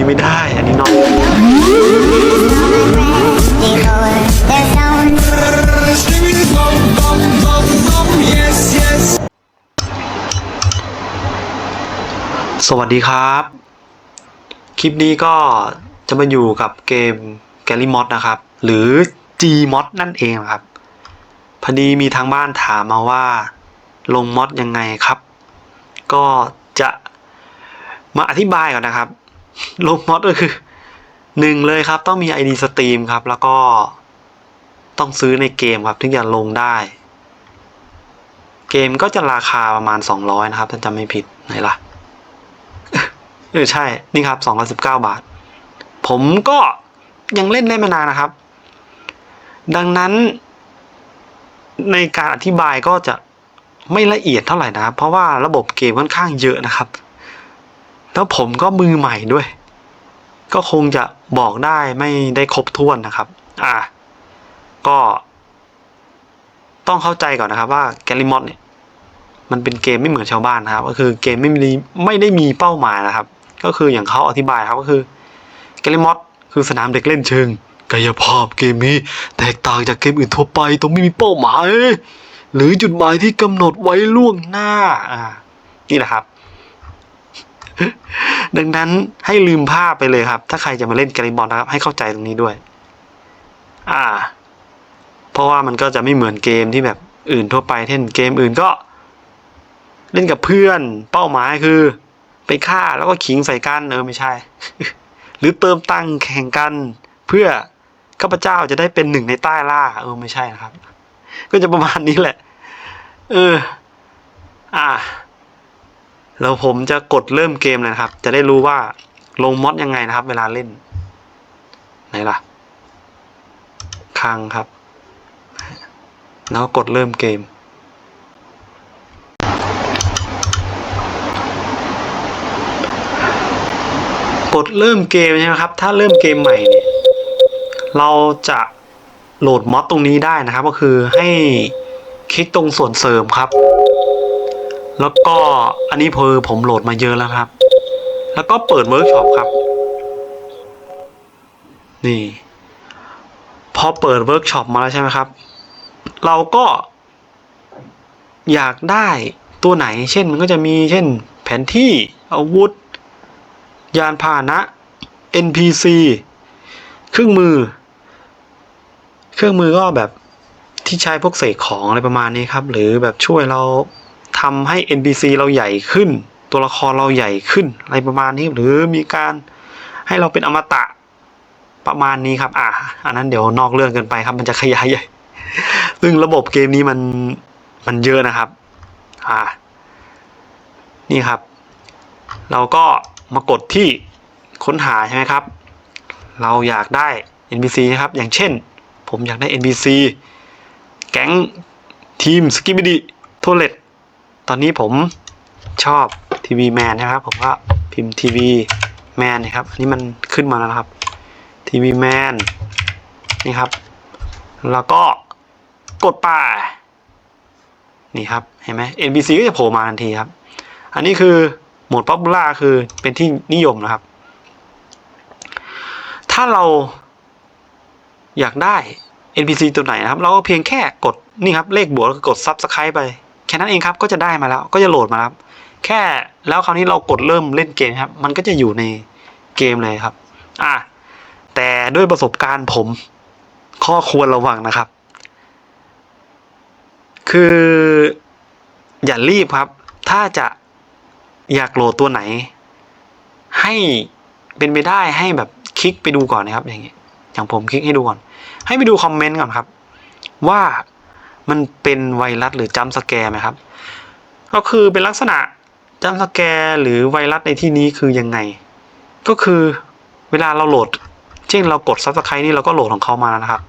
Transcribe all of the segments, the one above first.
นี้ไม่ได้ อันนี้นอก Before the sound Yes, yes. สวัสดีครับ คลิปนี้ก็จะมาอยู่กับเกม g a l l y Mod นะครับ หรือ Gmod นั่นเองครับ พอดีมีทางบ้านถามมาว่า ลงมอดยังไงครับ ก็จะมาอธิบายก่อนนะครับ ลงมอดก็คือหนึ่งเลยครับ ต้องมี ID Steam ครับ แล้วก็ต้องซื้อในเกมครับ ถึงจะลงได้ เกมก็จะราคาประมาณ 200 นะครับ ถ้าจำไม่ผิด ไหนล่ะเออใช่ นี่ครับ 219 บาท ผมก็ยังเล่นได้ไม่นานนะครับ ดังนั้น ในการอธิบายก็จะไม่ละเอียดเท่าไหร่นะครับ เพราะว่าระบบเกมค่อนข้างเยอะนะครับ แล้วผมก็มือใหม่ด้วย ก็คงจะบอกได้ไม่ได้ครบถ้วนนะครับ อะก็ ต้องเข้าใจก่อนนะครับว่าแกลิมอดเนี่ย มันเป็นเกมไม่เหมือนชาวบ้านนะครับ ก็คือเกมไม่มีไม่ได้มีเป้าหมายนะครับ ก็คืออย่างเขาอธิบายครับก็คือเกมมอดคือสนามเด็กเล่นเชิงกายภาพเกมนี้แตกต่างจากเกมอื่นทั่วไปตรงไม่มีเป้าหมาย หรือจุดหมายที่กำหนดไว้ล่วงหน้าอ่านี่แหละครับ ดังนั้นให้ลืมภาพไปเลยครับ ถ้าใครจะมาเล่นเกมบอลนะครับ ให้เข้าใจตรงนี้ด้วย อ่า เพราะว่ามันก็จะไม่เหมือนเกมที่แบบอื่นทั่วไปเช่นเกมอื่นก็ เล่นกับเพื่อนเป้าหมายคือ ไปฆ่าแล้วก็ขิงใส่กันเออไม่ใช่ หรือเติมตังแข่งกันเพื่อข้าพเจ้าจะได้เป็นหนึ่งในใต้ล่า เออไม่ใช่นะครับ ก็จะประมาณนี้แหละ เออ อ่า แล้วผมจะกดเริ่มเกมเลยนะครับ จะได้รู้ว่าลงมอดยังไงนะครับ เวลาเล่น ไหนล่ะค้างครับ แล้วกดเริ่มเกม กดเริ่มเกมใช่ไหมครับ ถ้าเริ่มเกมใหม่เนี่ยเราจะโหลดมอดตรงนี้ได้นะครับ ก็คือให้คลิกตรงส่วนเสริมครับ แล้วก็อันนี้เพอผมโหลดมาเยอะแล้วครับ แล้วก็เปิดเวิร์กช็อปครับ นี่ พอเปิดเวิร์กช็อปมาแล้วใช่ไหมครับ เราก็อยากได้ตัวไหน เช่นมันก็จะมีเช่น แผนที่อาวุธ ยานพาหนะ NPC เครื่องมือ เครื่องมือก็แบบที่ใช้พวกเสกของอะไรประมาณนี้ครับ หรือแบบช่วยเรา ทำให้ NPC เราใหญ่ขึ้น ตัวละครเราใหญ่ขึ้น อะไรประมาณนี้หรือมีการให้เราเป็นอมตะประมาณนี้ครับ อะอันนั้นเดี๋ยวนอกเรื่องเกินไปครับ มันจะขยายใหญ่ ซึ่งระบบเกมนี้มันมันเยอะนะครับ อ่า นี่ครับ เราก็มากดที่ค้นหาใช่ไหมครับ เราอยากได้ NPC นะครับ อย่างเช่น ผมอยากได้ NPC แก๊งทีมสกิบิดิโทเลต ตอนนี้ผมชอบทีวีแมนนะครับผมก็พิมพ์ทีวีแมนนะครับอันนี้มันขึ้นมาแล้วครับทีวีแมนนี่ครับ แล้วก็กดป่านี่ครับเห็นไหม NPC ก็จะโผล่มาทันทีครับ อันนี้คือโหมดป๊อปปูล่าคือเป็นที่นิยมนะครับ ถ้าเราอยากได้ NPC ตัวไหนนะครับ เราก็เพียงแค่กดนี่ครับ เลขบวกแล้วก็กด Subscribe ไป แค่นั้นเองครับก็จะได้มาแล้วก็จะโหลดมาครับ แค่แล้วคราวนี้เรากดเริ่มเล่นเกมครับ มันก็จะอยู่ในเกมเลยครับ อะแต่ด้วยประสบการณ์ผม ข้อควรระวังนะครับ คืออย่ารีบครับ ถ้าจะอยากโหลดตัวไหน ให้เป็นไปได้ให้แบบคลิกไปดูก่อนนะครับ อย่างเงี้ยอย่างผมคลิกให้ดูก่อน ให้ไปดูคอมเมนต์ก่อนครับ ว่า มันเป็นไวรัสหรือจัมสแกร์ไหมครับ ก็คือเป็นลักษณะจัมสแกร์หรือไวรัสในที่นี้คือยังไง ก็คือเวลาเราโหลด เช่นเรากด subscribe นี่เราก็โหลดของเขามานะครับ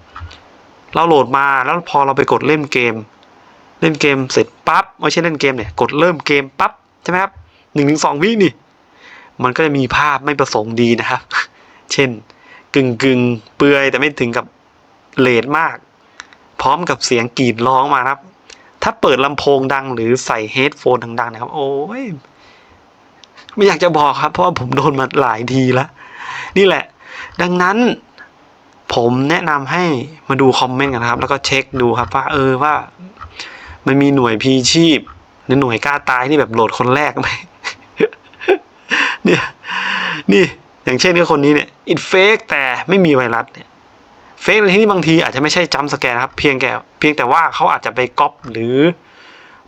เราโหลดมาแล้วพอเราไปกดเล่นเกม เล่นเกมเสร็จปั๊บไม่ใช่เล่นเกมเนี่ยกดเริ่มเกมปั๊บใช่ไหมครับหนึ่งถึงสองวินี่ มันก็จะมีภาพไม่ประสงค์ดีนะครับ เช่น กึ่งกึ่งเปลือยแต่ไม่ถึงกับเลดมาก พร้อมกับเสียงกรีดร้องมาครับ ถ้าเปิดลำโพงดังหรือใส่เฮดโฟนดังๆนะครับ โอ้ยไม่อยากจะบอกครับ เพราะว่าผมโดนมาหลายทีแล้ว นี่แหละ ดังนั้น ผมแนะนำให้มาดูคอมเมนต์กันนะครับ แล้วก็เช็คดูครับว่าเออว่า มันมีหน่วยพีชีพหรือหน่วยกล้าตายที่แบบโหลดคนแรกไหมเนี่ยนี่อย่างเช่นก็คนนี้เนี่ยอินเฟกแต่ไม่มีไวรัสเนี่ย เฟกในที่นี้บางทีอาจจะไม่ใช่จัมสแกนครับเพียงแค่เพียงแต่ว่าเขาอาจจะไปก๊อปหรือ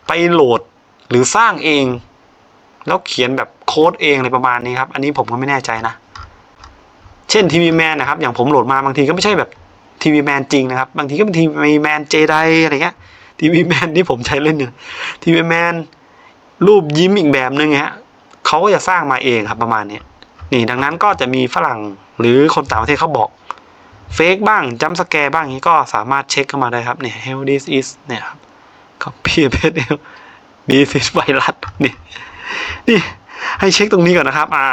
ไปโหลดหรือสร้างเอง แล้วเขียนแบบโค้ดเองอะไรประมาณนี้ครับ อันนี้ผมก็ไม่แน่ใจนะ เช่นทีวีแมนนะครับ อย่างผมโหลดมาบางทีก็ไม่ใช่แบบทีวีแมนจริงนะครับ บางทีก็เป็นทีวีแมนเจไดอะไรเงี้ยทีวีแมนที่ผมใช้เล่นอยู่ทีวีแมนรูปยิ้มอีกแบบนึงฮะเขาก็จะสร้างมาเองครับประมาณนี้นี่ดังนั้นก็จะมีฝรั่งหรือคนต่างประเทศเขาบอก เฟกบ้างจัมสแกร์บ้างนี้ก็สามารถเช็คเข้ามาได้ครับเนี่ย h e l this is เนี่ยครับ copy paste มีซิสไวรัสนี่นี่ให้เช็คตรงนี้ก่อนนะครับ อ่า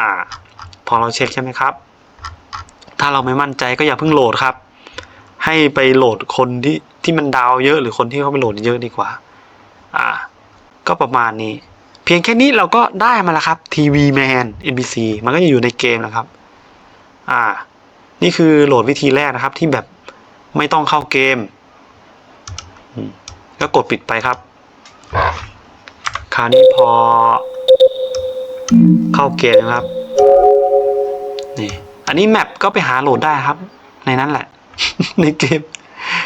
พอเราเช็คใช่ไหมครับ ถ้าเราไม่มั่นใจก็อย่าเพิ่งโหลดครับ ให้ไปโหลดคนที่ที่มันดาวเยอะหรือคนที่เขาไปโหลดเยอะดีกว่า อ่า ก็ประมาณนี้ เพียงแค่นี้เราก็ได้มาแล้วครับ TV Man NPC มันก็จะอยู่ในเกมนะครับ อ่า นี่คือโหลดวิธีแรกนะครับที่แบบไม่ต้องเข้าเกมอืมแล้วกดปิดไปครับ คราวนี้พอ เข้าเกมนะครับ นี่ อันนี้แมปก็ไปหาโหลดได้ครับ ในนั้นแหละ ในเกม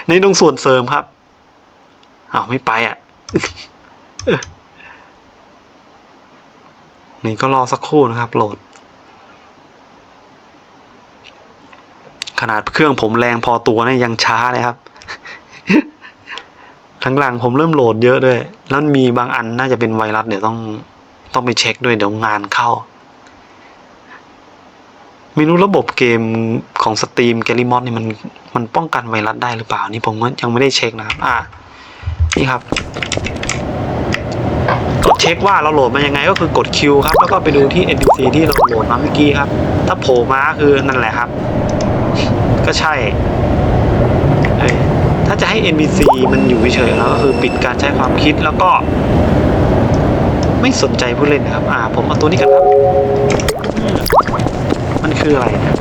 ในตรงส่วนเสริมครับอ้าวไม่ไปอะ นี่ก็รอสักครู่นะครับ โหลด นาดเครื่องผมแรงพอตัวเนี่ยยังช้าเลยครับทั้งหลังผมเริ่มโหลดเยอะด้วย แล้วมีบางอันน่าจะเป็นไวรัสเดี๋ยวต้องต้องไปเช็คด้วยเดี๋ยวงานเข้า ไม่รู้ระบบเกมของสตรีมแกลิมอ d นี่มันมันป้องกันไวรัสได้หรือเปล่านี่ผมยังไม่ได้เช็คนะครับ อ่านี่ครับ กดเช็คว่าเราโหลดมายังไงก็คือกดคิวครับ แล้วก็ไปดูที่ NPC ที่เราโหลดมาเมื่อกี้ครับ ถ้าโผล่มาคือนั่นแหละครับ ก็ใช่ถ้าจะให้ NPC มันอยู่เฉยแล้วก็คือปิดการใช้ความคิดแล้วก็ ไม่สนใจผู้เล่นนะครับ อ่า ผมเอาตัวนี้กันครับ มันคืออะไรนะ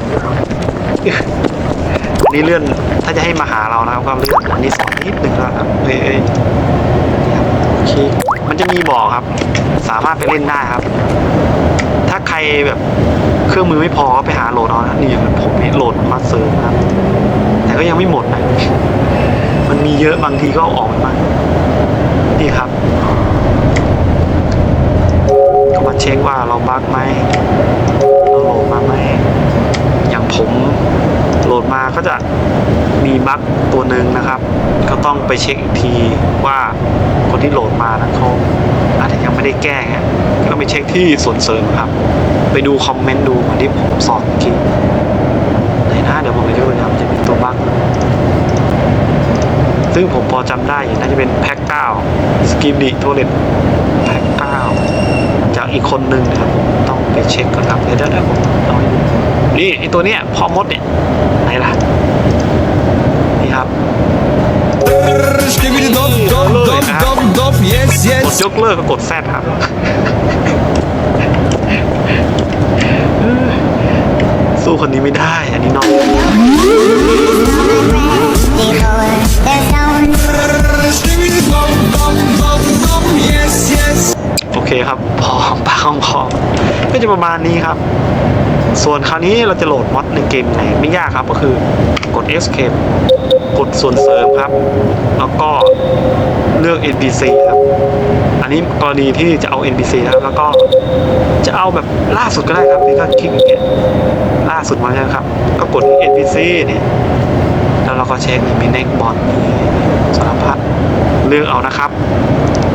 อันนี้เลื่อนถ้าจะให้มาหาเรานะครับก็เลื่อนอันนี้สองนิดหนึ่งแล้วครับเอ้ยเอ้ยโอเคมันจะมีบอกครับ สามารถไปเล่นได้ครับ ถ้าใครแบบ เครื่องมือไม่พอก็ไปหาโหลดเอานะนี่อย่างผมนี่โหลดมาเสริมนะครับแต่ก็ยังไม่หมดนะมันมีเยอะบางทีก็ออกไปบ้างนี่ครับก็มาเช็คว่าเราบั๊กไหมเราโหลดมาไหมอย่างผมโหลดมาก็จะมีบั๊กตัวหนึ่งนะครับ ต้องไปเช็คอีกทีว่าคนที่โหลดมานั้นเขาอาจจะยังไม่ได้แก้ไงก็ไปเช็คที่ส่วนเสริมครับ ไปดูคอมเมนต์ดูเหมือนที่ผมสอนเมื่อกี้ไหนนะเดี๋ยวผมไปดูนะครับจะเป็นตัวบั๊กซึ่งผมพอจำได้อยู่น่าจะเป็นแพ็กเก้าสกิมดีโทเลตแพ็กเก้าจากอีกคนหนึ่งนะครับต้องไปเช็คก่อนครับเดี๋ยวเดี๋ยวเดี๋ยวผมเอาให้ดูนี่ไอตัวเนี้ยพอมดเนี่ยไหนล่ะนี่ครับ สกิบิดดบดบดบดบดบ yes yes ยกเลิกก็กดแซดครับสู้คนนี้ไม่ได้ อันนี้น้องโอเคครับ พอปากของพอก็จะประมาณนี้ครับ ส่วนคราวนี้เราจะโหลดมอดในเกมไหนไม่ยากครับก็คือกด escape กดส่วนเสริมครับ แล้วก็เลือก NPC ครับ อันนี้กรณีที่จะเอา NPC นะครับ แล้วก็จะเอาแบบล่าสุดก็ได้ครับนี่ก็คลิกอย่างเงี้ยล่าสุดมาใช่ไหมครับ ก็กด NPC เนี่ยแล้วเราก็เช็คมี next bot มีสารพัดเลือกเอานะครับ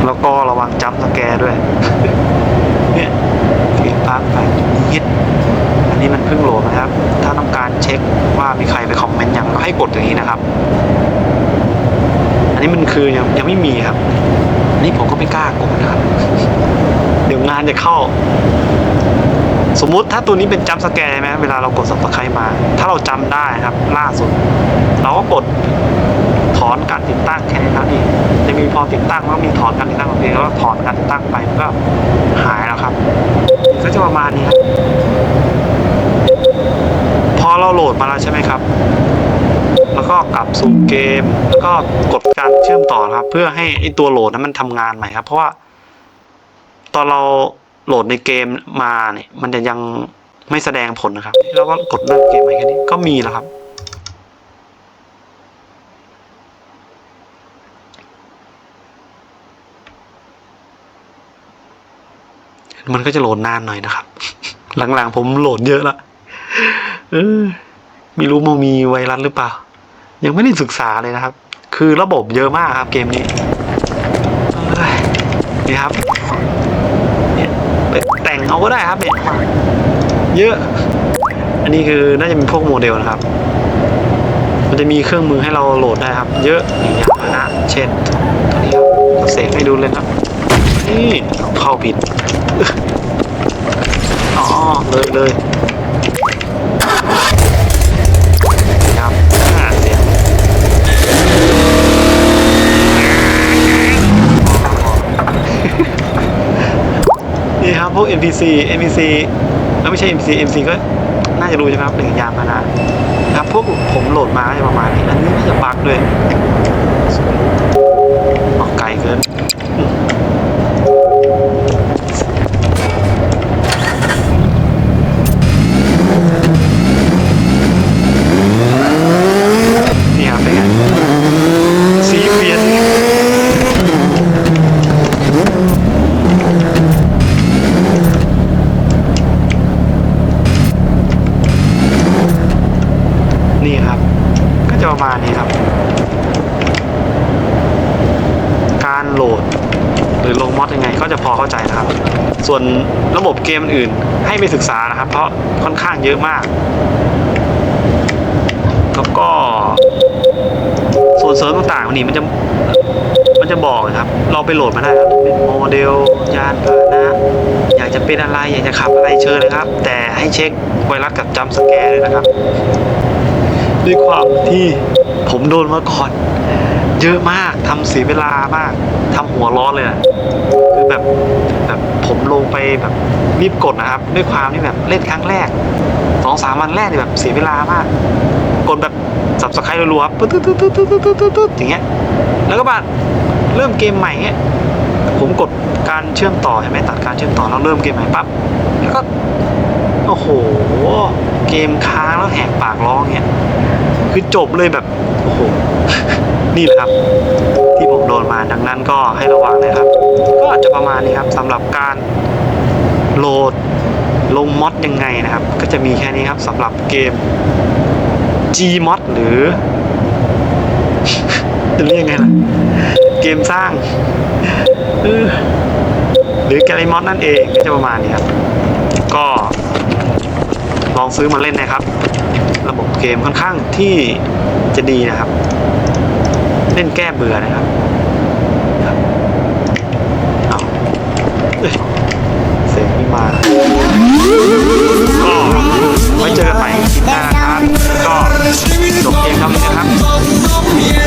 แล้วก็ระวังจัมป์สแกร์ด้วยเนี่ยฟีดปาร์กไปยิด นนี้มันเพิ่งโหลดนะครับ ถ้าต้องการเช็คว่ามีใครไปคอมเมนต์ยังก็ให้กดอย่างนี้นะครับ อันนี้มันคือยังยังไม่มีครับนนี้ผมก็ไม่กล้ากดนะครับ เดี๋ยวงานจะเข้า สมมุติถ้าตัวนี้เป็นจัมป์สแกร์ไหมเวลาเรากดสับสไครมา ถ้าเราจำได้ครับ ล่าสุด เราก็กดถอนการติดตั้งแค่นี้ครับนี่จะมีพอติดตั้งแล้วมีถอนการติดตั้งบางทีแล้วก็ถอนการติดตั้งไปก็หายแล้วครับ ก็จะประมาณนี้ครับ เราโหลดมาแล้วใช่ไหมครับ แล้วก็กลับสู่เกมแล้วก็กดการเชื่อมต่อครับ เพื่อให้ไอตัวโหลดนั้นมันทำงานใหม่ครับ เพราะว่า ตอนเราโหลดในเกมมาเนี่ย มันจะยังไม่แสดงผลนะครับเราก็กดเริ่มเกมใหม่แค่นี้ก็มีแล้วครับมันก็จะโหลดนานหน่อยนะครับ หลังๆผมโหลดเยอะละ เออไม่รู้มันมีไวรัสหรือเปล่า ยังไม่ได้ศึกษาเลยนะครับ คือระบบเยอะมากครับเกมนี้เอ้นี่ครับเนี่ยไปแต่งเอาก็ได้ครับเนี่ยเยอะ อันนี้คือน่าจะเป็นพวกโมเดลนะครับ มันจะมีเครื่องมือให้เราโหลดได้ครับ เยอะอย่างนะเช่นตัวนี้ครับเสกให้ดูเลยครับนี่เข้าผิดอ๋อเลยเลย วก NPC NPC แล้วไม่ใช่ NPC NPC ก็น่าจะรู้ใช่ไหมครับหนึ่งยามมานะครับพวกผมโหลดมาจะประมาณนี้อันนี้ไม่จะบั๊กด้วยออกไกลเกิน นี่ครับเป็นไงสีเปลี่ยนนี่ครับ ก็จะประมาณนี้ครับ การโหลด หรือลงมอดยังไง ก็จะพอเข้าใจนะครับ ส่วนระบบเกมอื่นให้ไปศึกษานะครับ เพราะค่อนข้างเยอะมากแล้วก็ส่วนเสริมต่างๆวันนี้มันจะมันจะบอกนะครับ เราไปโหลดมาได้ครับเป็นโมเดลยานพาหนะอยากจะเป็นอะไรอยากจะขับอะไรเชิญเลยครับ แต่ให้เช็คไวรัสกับจัมป์สแกร์เลยนะครับ ด้วยความที่ผมโดนมาก่อน เยอะมากทำเสียเวลามากทำหัวร้อนเลยอะคือแบบแบบผม ลงไปแบบรีบกดนะครับ ด้วยความที่แบบเล่นครั้งแรกสองสามวันแรกเนี่ยแบบเสียเวลามาก กดแบบสับสไครต์รัวๆครับปึ๊ดตึ๊ดตึ๊ดตึ๊ดตึ๊ดตึ๊ดตึ๊ดตึ๊ดอย่างเงี้ยแล้วก็มาเริ่มเกมใหม่เงี้ยผมกดการเชื่อมต่อใช่ไหมตัดการเชื่อมต่อแล้วเริ่มเกมใหม่ปั๊บแล้วก็โอ้โหเกมค้างแล้วแหกปากร้องเงี้ยคือจบเลยแบบโอ้โหนี่แหละครับที่ผมโดนมาดังนั้นก็ให้ระวังนะครับ ก็อาจจะประมาณนี้ครับสำหรับการ โหลดลงมอดยังไงนะครับ ก็จะมีแค่นี้ครับสำหรับเกม Gmod หรือ จะเรียกไงล่ะ เกมสร้าง หรือแกลิมอดนั่นเองก็จะประมาณนี้ครับ ก็ลองซื้อมาเล่นนะครับ ระบบเกมค่อนข้างที่จะดีนะครับ เล่นแก้เบื่อนะครับ มาก็ไว้เจอกันใหม่คลิหน้าครับก็จบเกมเท่านี้นะครับ